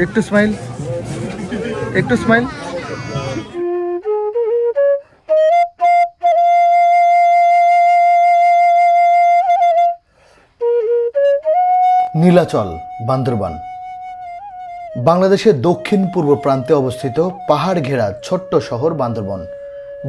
একটু স্মাইল একটু স্মাইল নীলাচল, বান্দরবান। বাংলাদেশের দক্ষিণ পূর্ব প্রান্তে অবস্থিত পাহাড় ঘেরা ছোট্ট শহর বান্দরবন,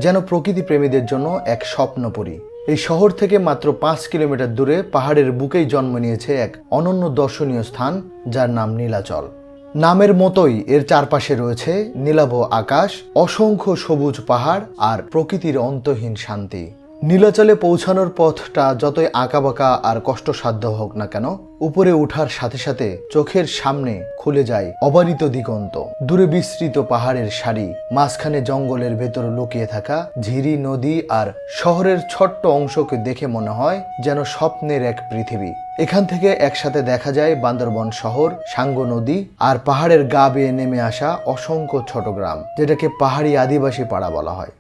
যেন প্রকৃতি প্রেমীদের জন্য এক স্বপ্নপুরী। এই শহর থেকে মাত্র পাঁচ কিলোমিটার দূরে পাহাড়ের বুকেই জন্ম নিয়েছে এক অনন্য দর্শনীয় স্থান, যার নাম নীলাচল। নামের মতোই এর চারপাশে রয়েছে নীলাভ আকাশ অসংখ্য সবুজ পাহাড় আর প্রকৃতির অন্তহীন শান্তি। নীলাচলে পৌঁছানোর পথটা যতই আঁকাবাঁকা আর কষ্টসাধ্য হোক না কেন, উপরে ওঠার সাথে সাথে চোখের সামনে খুলে যায় অবারিত দিগন্ত। দূরে বিস্তৃত পাহাড়ের সারি, মাঝখানে জঙ্গলের ভেতর লুকিয়ে থাকা ঝিরি নদী আর শহরের ছোট্ট অংশকে দেখে মনে হয় যেন স্বপ্নের এক পৃথিবী। এখান থেকে একসাথে দেখা যায় বান্দরবন শহর, সাঙ্গ নদী আর পাহাড়ের গা বেয়ে নেমে আসা অসংখ্য ছোট গ্রাম, যেটাকে পাহাড়ি আদিবাসী পাড়া বলা হয়।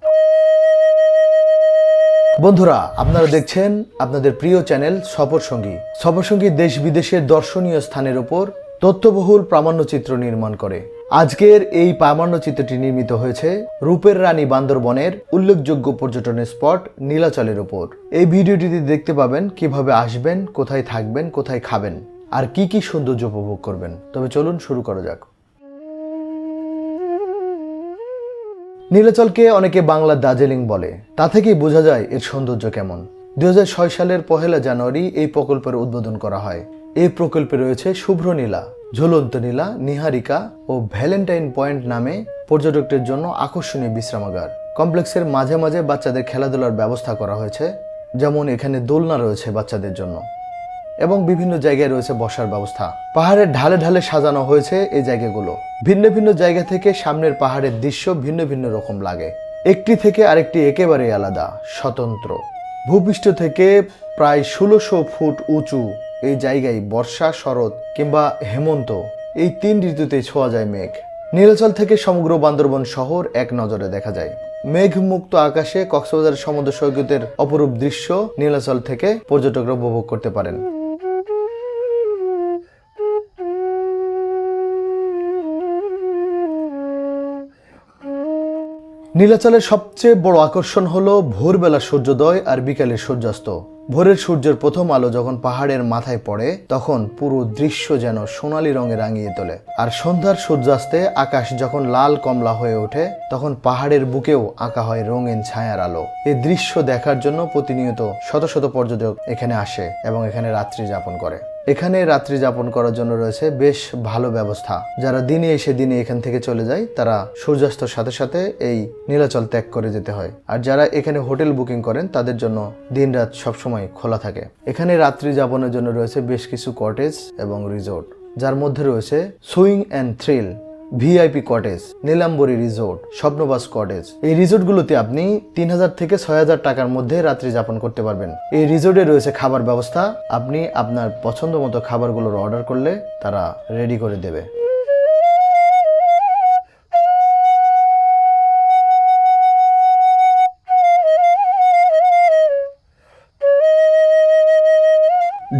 বন্ধুরা, আপনারা দেখছেন আপনাদের প্রিয় চ্যানেল সফর সঙ্গী। সফর সঙ্গী দেশ বিদেশের দর্শনীয় স্থানের উপর তথ্যবহুল প্রামাণ্যচিত্র নির্মাণ করে। আজকের এই প্রামাণ্যচিত্রটি নির্মিত হয়েছে রূপের রানী বান্দরবনের উল্লেখযোগ্য পর্যটনের স্পট নীলাচলের উপর এই ভিডিওটিতে দেখতে পাবেন কীভাবে আসবেন, কোথায় থাকবেন, কোথায় খাবেন, আর কি কি সৌন্দর্য উপভোগ করবেন। তবে চলুন শুরু করা যাক। নীলাচলকে অনেকে বাংলা দার্জিলিং বলে। তা থেকেই বোঝা যায় এর সৌন্দর্য কেমন। দু হাজার ছয় সালের পহেলা জানুয়ারি এই প্রকল্পের উদ্বোধন করা হয়। এই প্রকল্পে রয়েছে শুভ্র নীলা, ঝুলন্ত নীলা, নিহারিকা ও ভ্যালেন্টাইন পয়েন্ট নামে পর্যটকদের জন্য আকর্ষণীয় বিশ্রামাগার। কমপ্লেক্সের মাঝে মাঝে বাচ্চাদের খেলাধুলার ব্যবস্থা করা হয়েছে, যেমন এখানে দোলনা রয়েছে বাচ্চাদের জন্য। এবং বিভিন্ন জায়গায় রয়েছে বসার ব্যবস্থা। পাহাড়ের ঢালে ঢালে সাজানো হয়েছে এই জায়গাগুলো। ভিন্ন ভিন্ন জায়গা থেকে সামনের পাহাড়ের দৃশ্য ভিন্ন ভিন্ন রকম লাগে। একটি থেকে আরেকটি একেবারে আলাদা, স্বতন্ত্র। ভূপৃষ্ঠ থেকে প্রায় ষোলোশো ফুট উঁচু এই জায়গায় বর্ষা, শরৎ কিংবা হেমন্ত এই তিন ঋতুতে ছোঁয়া যায় মেঘ। নীলাচল থেকে সমগ্র বান্দরবন শহর এক নজরে দেখা যায়। মেঘমুক্ত আকাশে কক্সবাজার সমুদ্র সৈকতের অপরূপ দৃশ্য নীলাচল থেকে পর্যটকরা উপভোগ করতে পারেন। নীলাচলের সবচেয়ে বড় আকর্ষণ হলো ভোরবেলা সূর্যোদয় আর বিকালের সূর্যাস্ত। ভোরের সূর্যের প্রথম আলো যখন পাহাড়ের মাথায় পড়ে, তখন পুরো দৃশ্য যেন সোনালি রঙে রাঙিয়ে তোলে। আর সন্ধ্যার সূর্যাস্তে আকাশ যখন লাল কমলা হয়ে ওঠে, তখন পাহাড়ের বুকেও আঁকা হয় রঙিন ছায়ার আলো। এই দৃশ্য দেখার জন্য প্রতিনিয়ত শত শত পর্যটক এখানে আসে এবং এখানে রাত্রি যাপন করে। এখানে রাত্রি যাপন করার জন্য রয়েছে বেশ ভালো ব্যবস্থা। যারা দিনে এসে দিনে এখান থেকে চলে যায়, তারা সূর্যাস্তর সাথে সাথে এই নীলাচল ত্যাগ করে যেতে হয়। আর যারা এখানে হোটেল বুকিং করেন, তাদের জন্য দিন দিনরাত সবসময় খোলা থাকে। এখানে রাত্রি যাপনের জন্য রয়েছে বেশ কিছু কটেজ এবং রিসোর্ট, যার মধ্যে রয়েছে swing and thrill. VIP cottage Nilambori resort Swapnobash cottage এই রিসোর্টগুলোতে আপনি তিন হাজার থেকে ছয় হাজার টাকার মধ্যে রাত্রি যাপন করতে পারবেন। এই রিসোর্টে রয়েছে খাবার ব্যবস্থা। আপনি আপনার পছন্দ মতো খাবারগুলোর অর্ডার করলে তারা রেডি করে দেবে।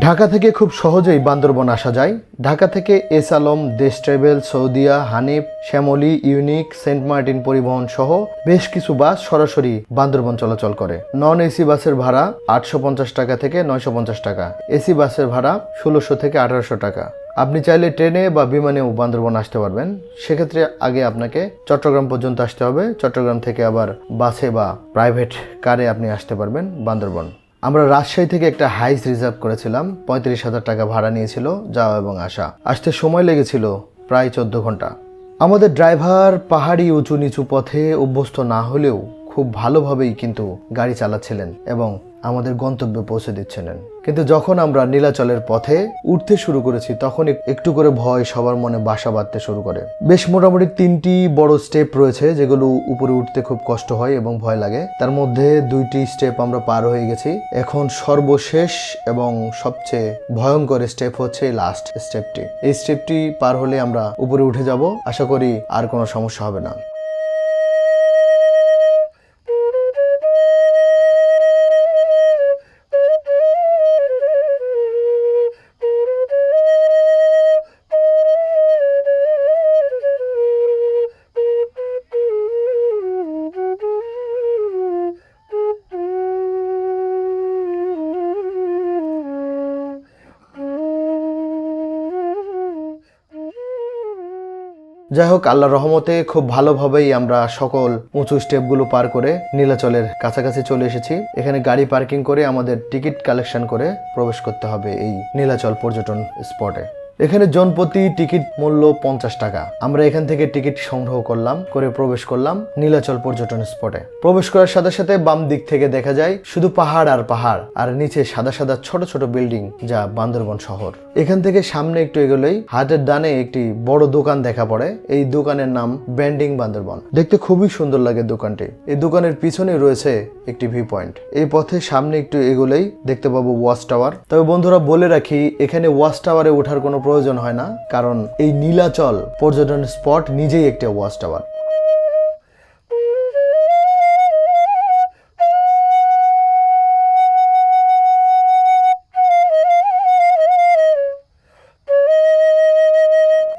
ঢাকা থেকে খুব সহজেই বান্দরবন আসা যায়। ঢাকা থেকে S Alam, Desh travel, Saudia, Hanif, Shyamoli, unique, Saint Martin Paribahan সহ বেশ কিছু বাস সরাসরি বান্দরবন চলাচল করে। নন এসি বাসের ভাড়া আটশো পঞ্চাশ টাকা থেকে নয়শো পঞ্চাশ টাকা। এসি বাসের ভাড়া ষোলোশো থেকে আঠারোশো টাকা। আপনি চাইলে ট্রেনে বা বিমানেও বান্দরবন আসতে পারবেন। সেক্ষেত্রে আগে আপনাকে চট্টগ্রাম পর্যন্ত আসতে হবে। চট্টগ্রাম থেকে আবার বাসে বা প্রাইভেট কারে আপনি আসতে পারবেন বান্দরবন। আমরা রাজশাহী থেকে একটা হাইস রিজার্ভ করেছিলাম, পঁয়ত্রিশ হাজার টাকা ভাড়া নিয়েছিল যাওয়া এবং আসা। আসতে সময় লেগেছিল প্রায় চোদ্দ ঘণ্টা। আমাদের ড্রাইভার পাহাড়ি উঁচু নিচু পথে অভ্যস্ত না হলেও খুব ভালোভাবেই কিন্তু গাড়ি চালাচ্ছিলেন এবং আমাদের গন্তব্যে পৌঁছে দিচ্ছিলেন। কিন্তু যখন আমরা নীলাচলের পথে উঠতে শুরু করেছি, তখন একটু করে ভয় সবার মনে বাসা বাঁধতে শুরু করে। বেশ মোটামুটি তিনটি বড় স্টেপ রয়েছে যেগুলো উপরে উঠতে খুব কষ্ট হয় এবং ভয় লাগে। তার মধ্যে দুইটি স্টেপ আমরা পার হয়ে গেছি। এখন সর্বশেষ এবং সবচেয়ে ভয়ঙ্কর স্টেপ হচ্ছে লাস্ট স্টেপটি। এই স্টেপটি পার হলে আমরা উপরে উঠে যাব। আশা করি আর কোনো সমস্যা হবে না। যাই হোক আল্লাহ রহমতে খুব ভালোভাবেই আমরা সকল উঁচু স্টেপগুলো পার করে নীলাচলের কাছাকাছি চলে এসেছি। এখানে গাড়ি পার্কিং করে আমাদের টিকিট কালেকশন করে প্রবেশ করতে হবে এই নীলাচল পর্যটন স্পটে। এখানে জনপ্রতি টিকিট মূল্য পঞ্চাশ টাকা। আমরা এখান থেকে টিকিট সংগ্রহ করলাম, করে প্রবেশ করলাম নীলাচল পর্যটন স্পটে। প্রবেশ করার সাথে সাথে বাম দিক থেকে দেখা যায় শুধু পাহাড় আর পাহাড়, আর নিচে সাদা সাদা ছোট ছোট বিল্ডিং যা বান্দরবন শহর। এখান থেকে সামনে একটু এগোলেই হাতের ডানে একটি বড় দোকান দেখা পড়ে। এই দোকানের নাম ব্যান্ডিং বান্দরবন। দেখতে খুবই সুন্দর লাগে দোকানটি। এই দোকানের পিছনে রয়েছে একটি ভিউ পয়েন্ট। এই পথে সামনে একটু এগোলেই দেখতে পাবো ওয়াচ টাওয়ার। তবে বন্ধুরা বলে রাখি, এখানে ওয়াচ টাওয়ারে ওঠার কোনো প্রয়োজন হয় না, কারণ এই নীলাচল পর্যটন স্পট নিজেই একটি ওয়াচ টাওয়ার।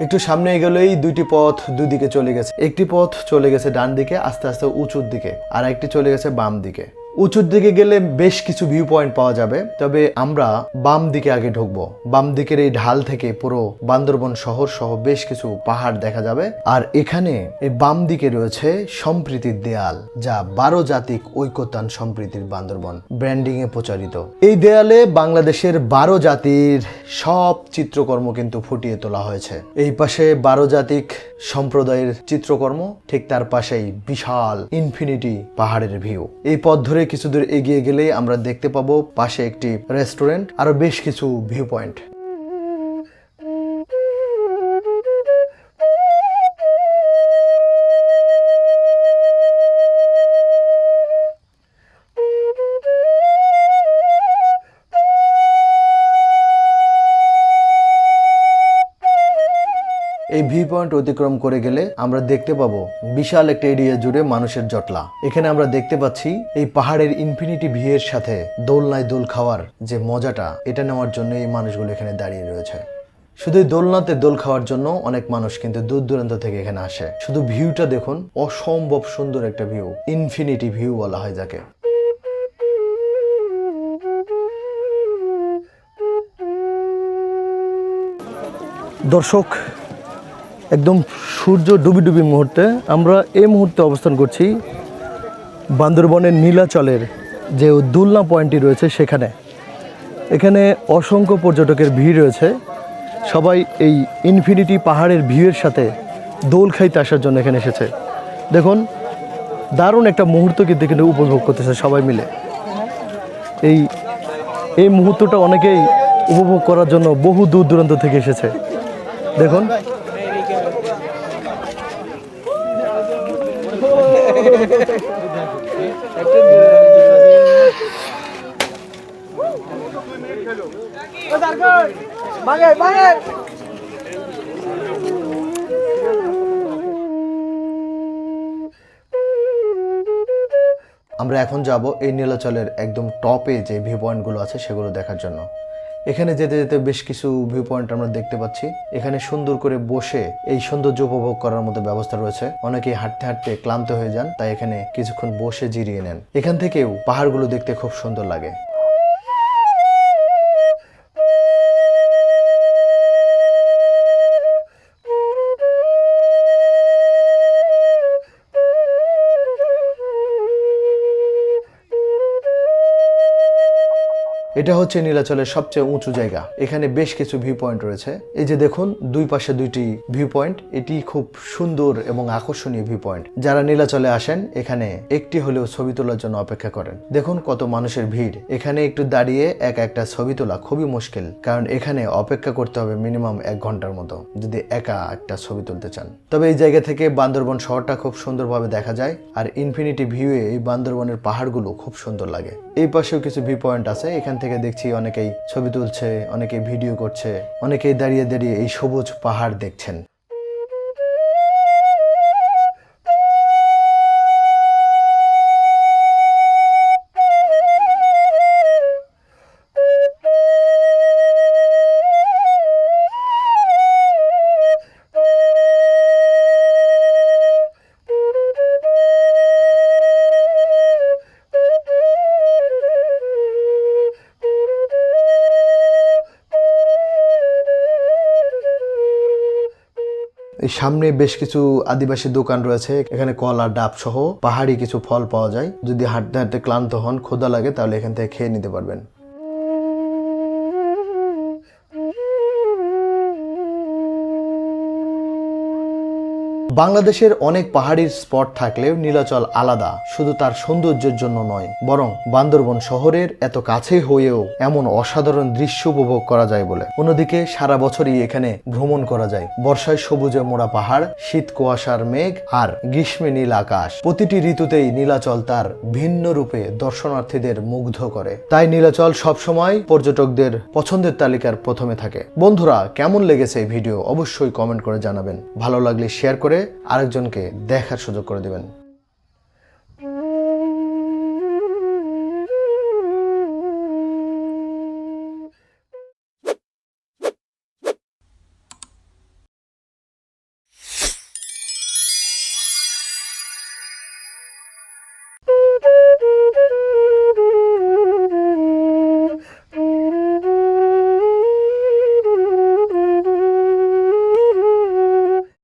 একটু সামনে এগোলেই দুইটি পথ দুদিকে চলে গেছে। একটি পথ চলে গেছে ডান দিকে আস্তে আস্তে উঁচুর দিকে আর একটি চলে গেছে বাম দিকে উঁচুর দিকে গেলে বেশ কিছু ভিউ পয়েন্ট পাওয়া যাবে, তবে আমরা বাম দিকে আগে ঢুকবো। বাম দিকের এই ঢাল থেকে পুরো বান্দরবন শহর সহ বেশ কিছু পাহাড় দেখা যাবে। আর এখানে এই বাম দিকে রয়েছে সম্প্রীতির দেয়াল, যা বারো জাতিক ঐক্যতান সম্প্রীতির বান্দরবন ব্র্যান্ডিং এ প্রচারিত। এই দেয়ালে বাংলাদেশের বারো জাতির সব চিত্রকর্ম কিন্তু ফুটিয়ে তোলা হয়েছে। এই পাশে বারো জাতিক সম্প্রদায়ের চিত্রকর্ম, ঠিক তার পাশেই বিশাল ইনফিনিটি পাহাড়ের ভিউ এই পথ ধরে কিছু দূর এগিয়ে গেলেই আমরা দেখতে পাবো পাশে একটি রেস্টুরেন্ট আরও বেশ কিছু ভিউ পয়েন্ট এই ভিউ পয়েন্ট অতিক্রম করে গেলে আমরা দেখতে পাবো বিশাল একটা এরিয়া জুড়ে মানুষের জটলা। এখানে আমরা দেখতে পাচ্ছি এই পাহাড়ের ইনফিনিটি ভিউয়ের সাথে দোলনায় দোল খাওয়ার যে মজাটা, এটা নেওয়ার জন্য এই মানুষগুলো এখানে দাঁড়িয়ে রয়েছে। শুধু দোলনাতে দোল খাওয়ার জন্য অনেক মানুষ কিন্তু দূর দূরান্ত থেকে এখানে আসে। শুধু ভিউটা দেখুন, অসম্ভব সুন্দর একটা ভিউ ইনফিনিটি ভিউ বলা হয় যাকে। দর্শক একদম সূর্য ডুবি ডুবি মুহূর্তে আমরা এই মুহূর্তে অবস্থান করছি বান্দরবনের নীলাচলের যে দোলনা পয়েন্টটি রয়েছে সেখানে। এখানে অসংখ্য পর্যটকের ভিড় রয়েছে। সবাই এই ইনফিনিটি পাহাড়ের ভিউয়ের সাথে দোল খাইতে আসার জন্য এখানে এসেছে। দেখুন, দারুণ একটা মুহূর্ত কিন্তু এখানে উপভোগ করতেছে সবাই মিলে। এই এই মুহূর্তটা অনেকেই উপভোগ করার জন্য বহু দূর দূরান্ত থেকে এসেছে। দেখুন আমরা এখন যাব এই নীলাচলের একদম টপে যে ভিউ পয়েন্টগুলো আছে সেগুলো দেখার জন্য। এখানে যেতে যেতে বেশ কিছু ভিউ পয়েন্ট আমরা দেখতে পাচ্ছি। এখানে সুন্দর করে বসে এই সৌন্দর্য উপভোগ করার মতো ব্যবস্থা রয়েছে। অনেকে হাঁটতে হাঁটতে ক্লান্ত হয়ে যান, তাই এখানে কিছুক্ষণ বসে জিরিয়ে নেন। এখান থেকেও পাহাড়গুলো দেখতে খুব সুন্দর লাগে। এটা হচ্ছে নীলাচলের সবচেয়ে উঁচু জায়গা। এখানে বেশ কিছু ভিউ পয়েন্ট রয়েছে। এই যে দেখুন, দুই পাশে দুইটি ভিউ পয়েন্ট এটি খুব সুন্দর এবং আকর্ষণীয় ভিউ পয়েন্ট যারা নীলাচলে আসেন, এখানে একটি হলেও ছবি তোলার জন্য অপেক্ষা করেন। দেখুন কত মানুষের ভিড়। এখানে একটু দাঁড়িয়ে এক একটা ছবি তোলা খুবই মুশকিল, কারণ এখানে অপেক্ষা করতে হবে মিনিমাম এক ঘণ্টার মতো, যদি একা একটা ছবি তুলতে চান। তবে এই জায়গা থেকে বান্দরবন শহরটা খুব সুন্দরভাবে দেখা যায়, আর ইনফিনিটি ভিউয়ে এই বান্দরবনের পাহাড়গুলো খুব সুন্দর লাগে। এই পাশেও কিছু ভিউ পয়েন্ট আছে, এখান থেকে দেখছি অনেকেই ছবি তুলছে, অনেকেই ভিডিও করছে, অনেকেই দাঁড়িয়ে দাঁড়িয়ে এই সবুজ পাহাড় দেখছেন। এই সামনে বেশ কিছু আদিবাসী দোকান রয়েছে। এখানে কলা, ডাব সহ পাহাড়ি কিছু ফল পাওয়া যায়। যদি হাঁটতে হাঁটতে ক্লান্ত হন, ক্ষুধা লাগে, তাহলে এখান থেকে খেয়ে নিতে পারবেন। বাংলাদেশের অনেক পাহাড়ির স্পট থাকলেও নীলাচল আলাদা, শুধু তার সৌন্দর্যের জন্য নয়, বরং বান্দরবন শহরের এত কাছে হয়েও এমন অসাধারণ দৃশ্য উপভোগ করা যায় বলে। অন্যদিকে সারা বছরই এখানে ভ্রমণ করা যায়। বর্ষায় সবুজে মোড়া পাহাড়, শীত, কুয়াশার মেঘ আর গ্রীষ্মে নীল আকাশ, প্রতিটি ঋতুতেই নীলাচল তার ভিন্ন রূপে দর্শনার্থীদের মুগ্ধ করে। তাই নীলাচল সবসময় পর্যটকদের পছন্দের তালিকার প্রথমে থাকে। বন্ধুরা, কেমন লেগেছে এই ভিডিও অবশ্যই কমেন্ট করে জানাবেন। ভালো লাগলে শেয়ার করে আরেকজনকে দেখার সুযোগ করে দিবেন।